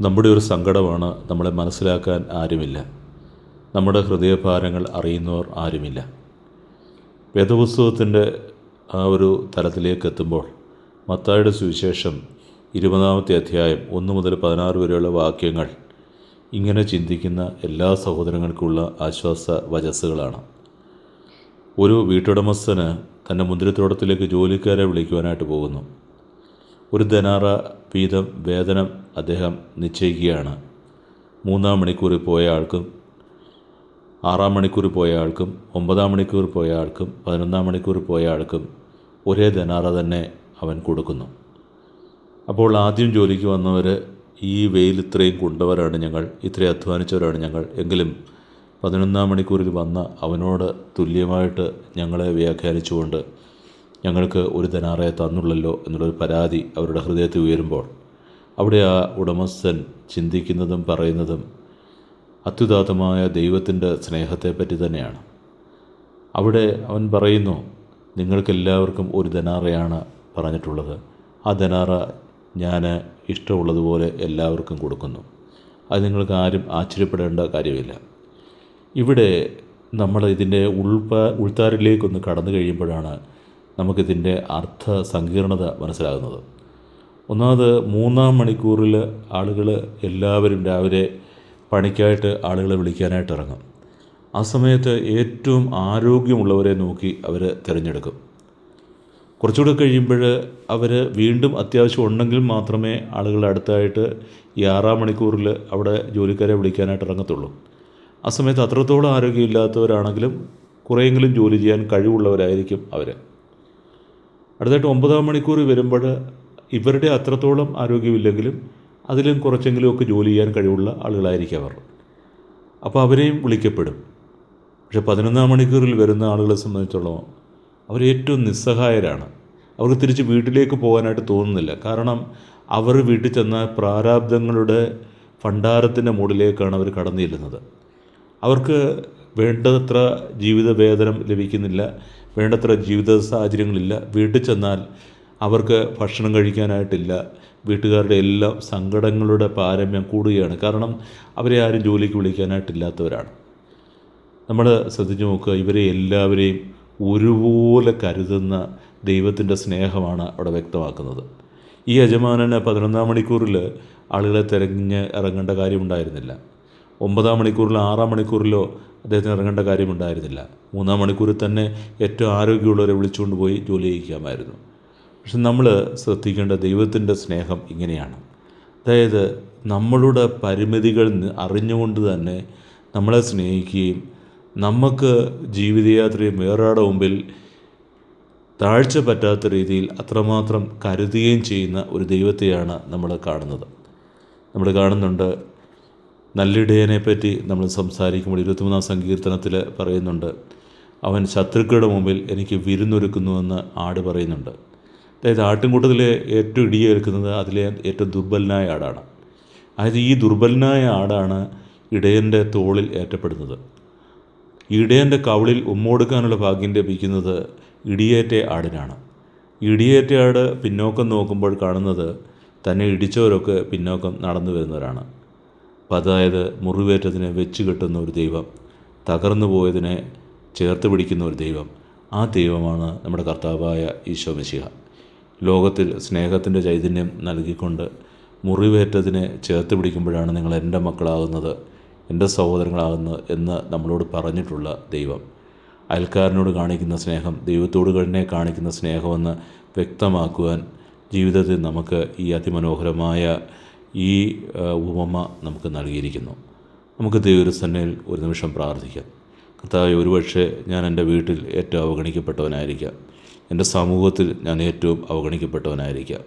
നമ്മുടെ ഒരു സങ്കടമാണ് നമ്മളെ മനസ്സിലാക്കാൻ ആരുമില്ല. നമ്മുടെ ഹൃദയഭാരങ്ങൾ അറിയുന്നവർ ആരുമില്ല. വേദപുസ്തകത്തിന്റെ ആ ഒരു തലത്തിലേക്ക് എത്തുമ്പോൾ മത്തായുടെ സുവിശേഷം ഇരുപതാമത്തെ അധ്യായം ഒന്ന് മുതൽ പതിനാറ് വരെയുള്ള വാക്യങ്ങൾ ഇങ്ങനെ ചിന്തിക്കുന്ന എല്ലാ സഹോദരങ്ങൾക്കുള്ള ആശ്വാസ വചസ്സുകളാണ്. ഒരു വീട്ടുടമസ്ഥന് തന്റെ മുന്തിരിത്തോട്ടത്തിലേക്ക് ജോലിക്കാരെ വിളിക്കുവാനായിട്ട് പോകുന്നു. ഒരു ധനാറ വീതം വേതനം അദ്ദേഹം നിശ്ചയിക്കുകയാണ്. മൂന്നാം മണിക്കൂറിൽ പോയ ആൾക്കും ആറാം മണിക്കൂറിൽ പോയ ആൾക്കും ഒമ്പതാം മണിക്കൂറിൽ പോയ ആൾക്കും പതിനൊന്നാം മണിക്കൂറിൽ പോയ ആൾക്കും ഒരേ ധനാറ തന്നെ അവൻ കൊടുക്കുന്നു. അപ്പോൾ ആദ്യം ജോലിക്ക് വന്നവർ ഈ വെയിൽ ഇത്രയും കൊണ്ടവരാണ് ഞങ്ങൾ ഇത്രയും അധ്വാനിച്ചവരാണ് ഞങ്ങൾ. എങ്കിലും പതിനൊന്നാം മണിക്കൂറിൽ വന്ന അവനോട് തുല്യമായിട്ട് ഞങ്ങളെ വ്യാഖ്യാനിച്ചുകൊണ്ട് ഞങ്ങൾക്ക് ഒരു ധനാറയെ തന്നുള്ളല്ലോ എന്നുള്ളൊരു പരാതി അവരുടെ ഹൃദയത്തിൽ ഉയരുമ്പോൾ അവിടെ ആ ഉടമസ്ഥൻ ചിന്തിക്കുന്നതും പറയുന്നതും അത്യുദാത്തമായ ദൈവത്തിന്റെ സ്നേഹത്തെപ്പറ്റി തന്നെയാണ്. അവിടെ അവൻ പറയുന്നു നിങ്ങൾക്കെല്ലാവർക്കും ഒരു ധനാറയാണ് പറഞ്ഞിട്ടുള്ളത്. ആ ധനാറ ഞാൻ ഇഷ്ടമുള്ളതുപോലെ എല്ലാവർക്കും കൊടുക്കുന്നു. അത് നിങ്ങൾക്ക് ആരും ആശ്ചര്യപ്പെടേണ്ട കാര്യമില്ല. ഇവിടെ നമ്മൾ ഇതിന്റെ ഉൾപ്പ ഉൾത്താരിലേക്കൊന്ന് കടന്നു കഴിയുമ്പോഴാണ് നമുക്കിതിന്റെ അർത്ഥ സങ്കീർണത മനസ്സിലാകുന്നത്. ഒന്നാമത് മൂന്നാം മണിക്കൂറിൽ ആളുകൾ എല്ലാവരും രാവിലെ പണിക്കായിട്ട് ആളുകളെ വിളിക്കാനായിട്ട് ഇറങ്ങും. ആ സമയത്ത് ഏറ്റവും ആരോഗ്യമുള്ളവരെ നോക്കി അവർ തിരഞ്ഞെടുക്കും. കുറച്ചുകൂടെ കഴിയുമ്പോൾ അവർ വീണ്ടും അത്യാവശ്യം ഉണ്ടെങ്കിൽ മാത്രമേ ആളുകൾ അടുത്തായിട്ട് ഈ ആറാം മണിക്കൂറിൽ അവിടെ ജോലിക്കാരെ വിളിക്കാനായിട്ട് ഇറങ്ങത്തുള്ളൂ. ആ സമയത്ത് അത്രത്തോളം ആരോഗ്യമില്ലാത്തവരാണെങ്കിലും കുറേയെങ്കിലും ജോലി ചെയ്യാൻ കഴിവുള്ളവരായിരിക്കും അവർ. അടുത്തായിട്ട് ഒമ്പതാം മണിക്കൂർ വരുമ്പോൾ ഇവരുടെ അത്രത്തോളം ആരോഗ്യമില്ലെങ്കിലും അതിലും കുറച്ചെങ്കിലുമൊക്കെ ജോലി ചെയ്യാൻ കഴിവുള്ള ആളുകളായിരിക്കും അവർ. അപ്പോൾ അവരെയും വിളിക്കപ്പെടും. പക്ഷെ പതിനൊന്നാം മണിക്കൂറിൽ വരുന്ന ആളുകളെ സംബന്ധിച്ചോളം അവർ ഏറ്റവും നിസ്സഹായരാണ്. അവർക്ക് തിരിച്ച് വീട്ടിലേക്ക് പോകാനായിട്ട് തോന്നുന്നില്ല. കാരണം അവർ വീട്ടിൽ ചെന്ന പ്രാരാബ്ദങ്ങളുടെ ഭണ്ഡാരത്തിന്റെ മുകളിലേക്കാണ് അവർ കടന്നു ചെല്ലുന്നത്. അവർക്ക് വേണ്ടത്ര ജീവിത വേതനം ലഭിക്കുന്നില്ല. വേണ്ടത്ര ജീവിത സാഹചര്യങ്ങളില്ല. വീട്ടിൽ ചെന്നാൽ അവർക്ക് ഭക്ഷണം കഴിക്കാനായിട്ടില്ല. വീട്ടുകാരുടെ എല്ലാം സങ്കടങ്ങളുടെ പാരമ്യം കൂടുകയാണ്. കാരണം അവരെ ആരും ജോലിക്ക് വിളിക്കാനായിട്ടില്ലാത്തവരാണ്. നമ്മൾ ശ്രദ്ധിച്ചു നോക്കുക ഇവരെ എല്ലാവരെയും ഒരുപോലെ കരുതുന്ന ദൈവത്തിന്റെ സ്നേഹമാണ് അവിടെ വ്യക്തമാക്കുന്നത്. ഈ യജമാനന് പതിനൊന്നാം മണിക്കൂറിൽ ആളുകളെ തിരഞ്ഞ് ഇറങ്ങേണ്ട കാര്യമുണ്ടായിരുന്നില്ല. ഒമ്പതാം മണിക്കൂറിലോ ആറാം മണിക്കൂറിലോ അദ്ദേഹത്തിന് ഇറങ്ങേണ്ട കാര്യമുണ്ടായിരുന്നില്ല. മൂന്നാം മണിക്കൂറിൽ തന്നെ ഏറ്റവും ആരോഗ്യമുള്ളവരെ വിളിച്ചുകൊണ്ട് പോയി ജോലി ചെയ്യിക്കാമായിരുന്നു. പക്ഷെ നമ്മൾ ശ്രദ്ധിക്കേണ്ട ദൈവത്തിന്റെ സ്നേഹം ഇങ്ങനെയാണ്. അതായത് നമ്മളുടെ പരിമിതികൾ അറിഞ്ഞുകൊണ്ട് തന്നെ നമ്മളെ സ്നേഹിക്കുകയും നമുക്ക് ജീവിതയാത്രയും വേറൊരാടെ മുമ്പിൽ താഴ്ച പറ്റാത്ത രീതിയിൽ അത്രമാത്രം കരുതുകയും ചെയ്യുന്ന ഒരു ദൈവത്തെയാണ് നമ്മൾ കാണുന്നത്. നമ്മൾ കാണുന്നുണ്ട് നല്ലിടയനെ പറ്റി നമ്മൾ സംസാരിക്കുമ്പോൾ ഇരുപത്തിമൂന്നാം സങ്കീർത്തനത്തിൽ പറയുന്നുണ്ട് അവൻ ശത്രുക്കളുടെ മുമ്പിൽ എനിക്ക് വിരുന്നൊരുക്കുന്നുവെന്ന് ആട് പറയുന്നുണ്ട്. അതായത് ആട്ടിൻകൂട്ടത്തിലെ ഏറ്റവും ഇടിയേൽക്കുന്നത് അതിലെ ഏറ്റവും ദുർബലനായ ആടാണ്. അതായത് ഈ ദുർബലനായ ആടാണ് ഇടയന്റെ തോളിൽ ഏറ്റപ്പെടുന്നത്. ഇടയന്റെ കവളിൽ ഉമ്മൊടുക്കാനുള്ള ഭാഗ്യം ലഭിക്കുന്നത് ഇടിയേറ്റ ആടിനാണ്. ഇടിയേറ്റ ആട് പിന്നോക്കം നോക്കുമ്പോൾ കാണുന്നത് തന്നെ ഇടിച്ചവരൊക്കെ പിന്നോക്കം നടന്നു വരുന്നവരാണ്. അതായത് മുറിവേറ്റതിനെ വെച്ച് കെട്ടുന്ന ഒരു ദൈവം തകർന്നു പോയതിനെ ചേർത്ത് പിടിക്കുന്ന ഒരു ദൈവം ആ ദൈവമാണ് നമ്മുടെ കർത്താവായ ഈശോ മിശിഹ. ലോകത്തിൽ സ്നേഹത്തിന്റെ ചൈതന്യം നൽകിക്കൊണ്ട് മുറിവേറ്റതിനെ ചേർത്ത് പിടിക്കുമ്പോഴാണ് നിങ്ങൾ എന്റെ മക്കളാകുന്നത് എന്റെ സഹോദരങ്ങളാകുന്നത് എന്ന് നമ്മളോട് പറഞ്ഞിട്ടുള്ള ദൈവം. അയൽക്കാരനോട് കാണിക്കുന്ന സ്നേഹം ദൈവത്തോട് തന്നെ കാണിക്കുന്ന സ്നേഹമെന്ന് വ്യക്തമാക്കുവാൻ ജീവിതത്തിൽ നമുക്ക് ഈ അതിമനോഹരമായ ഈ ഉപമ നമുക്ക് നൽകിയിരിക്കുന്നു. നമുക്ക് ദൈവസന്നയിൽ ഒരു നിമിഷം പ്രാർത്ഥിക്കാം. കർത്താവ് ഒരുപക്ഷെ ഞാൻ എന്റെ വീട്ടിൽ ഏറ്റവും അവഗണിക്കപ്പെട്ടവനായിരിക്കാം. എന്റെ സമൂഹത്തിൽ ഞാൻ ഏറ്റവും അവഗണിക്കപ്പെട്ടവനായിരിക്കാം.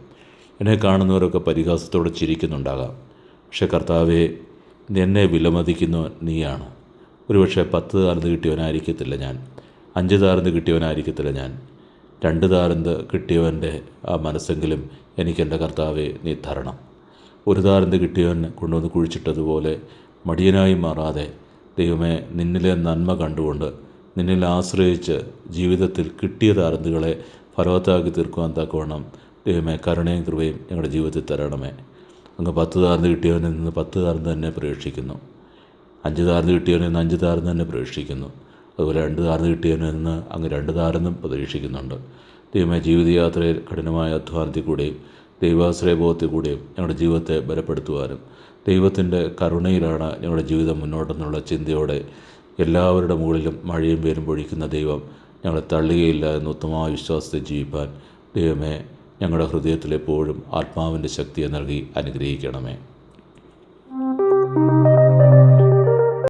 എന്നെ കാണുന്നവരൊക്കെ പരിഹാസത്തോടെ ചിരിക്കുന്നുണ്ടാകാം. പക്ഷേ കർത്താവെ എന്നെ വിലമതിക്കുന്നവൻ നീയാണ്. ഒരുപക്ഷെ പത്ത് താരന്ത് കിട്ടിയവനായിരിക്കത്തില്ല ഞാൻ. അഞ്ച് താരന്ത് കിട്ടിയവനായിരിക്കത്തില്ല ഞാൻ. രണ്ട് താരന്ത് കിട്ടിയവന്റെ ആ മനസ്സെങ്കിലും എനിക്കെന്റെ കർത്താവെ നീ തരണം. ഒരു താരന്ത് കിട്ടിയവൻ കൊണ്ടുവന്ന് കുഴിച്ചിട്ടതുപോലെ മടിയനായി മാറാതെ ദൈവമേ നിന്നിലെ നന്മ കണ്ടുകൊണ്ട് നിന്നിൽ ആശ്രയിച്ച് ജീവിതത്തിൽ കിട്ടിയ താരന്തുകളെ ഫലവത്താക്കി തീർക്കുവാൻ തക്കവണ്ണം ദൈവമേ കരുണയും കൃപയും ഞങ്ങളുടെ ജീവിതത്തിൽ തരണമേ. അങ്ങ് പത്ത് താർന്ന് കിട്ടിയവനിൽ നിന്ന് പത്ത് താർന്ന് തന്നെ പ്രതീക്ഷിക്കുന്നു അഞ്ച് താർന്ന് കിട്ടിയവനിൽ നിന്ന് അഞ്ച് താർന്ന് തന്നെ പ്രതീക്ഷിക്കുന്നു അതുപോലെ രണ്ട് താർന്ന് കിട്ടിയവനിൽ നിന്ന് അങ്ങ് രണ്ട് താർന്നും പ്രതീക്ഷിക്കുന്നുണ്ട്. ദൈവമേ ജീവിതയാത്രയിൽ കഠിനമായ അധ്വാനത്തിൽ കൂടെയും ദൈവാശ്രയബോധത്തിൽ കൂടെയും ഞങ്ങളുടെ ജീവിതത്തെ ബലപ്പെടുത്തുവാനും ദൈവത്തിന്റെ കരുണയിലാണ് ഞങ്ങളുടെ ജീവിതം മുന്നോട്ടെന്നുള്ള ചിന്തയോടെ എല്ലാവരുടെ മുകളിലും മഴയും പേരും പൊഴിക്കുന്ന ദൈവം ഞങ്ങളെ തള്ളുകയില്ല എന്ന ഉത്തമമായ വിശ്വാസത്തെ ജീവിപ്പാൻ ദൈവമേ ഞങ്ങളുടെ ഹൃദയത്തിൽ എപ്പോഴും ആത്മാവിന്റെ ശക്തിയെ നൽകി അനുഗ്രഹിക്കണമേ.